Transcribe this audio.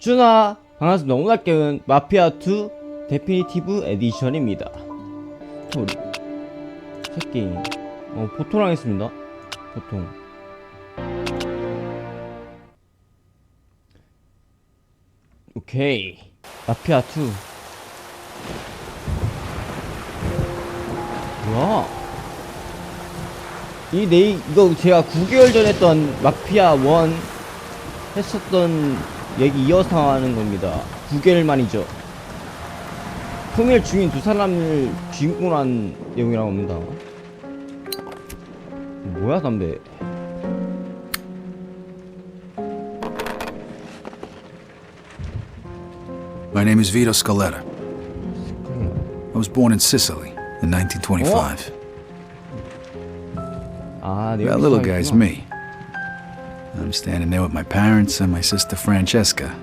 준아 반갑습니다 오늘 게임은 마피아2 데피니티브 에디션입니다. 우리 첫 게임. 어 보통 하겠습니다. 보통. 오케이. 마피아2 뭐야? 이 네이 이거 제가 9개월 전에 했던 마피아 1 했었던 얘기 이어서 하는 겁니다. 9개월 만이죠. 통일 중인 두 사람을 주인공으로 한 내용이라고 합니다. 뭐야 담배? My name is Vito Scaletta. I was born in Sicily in 1925. 아 내용 That little guy's me. I'm standing there with my parents and my sister Francesca,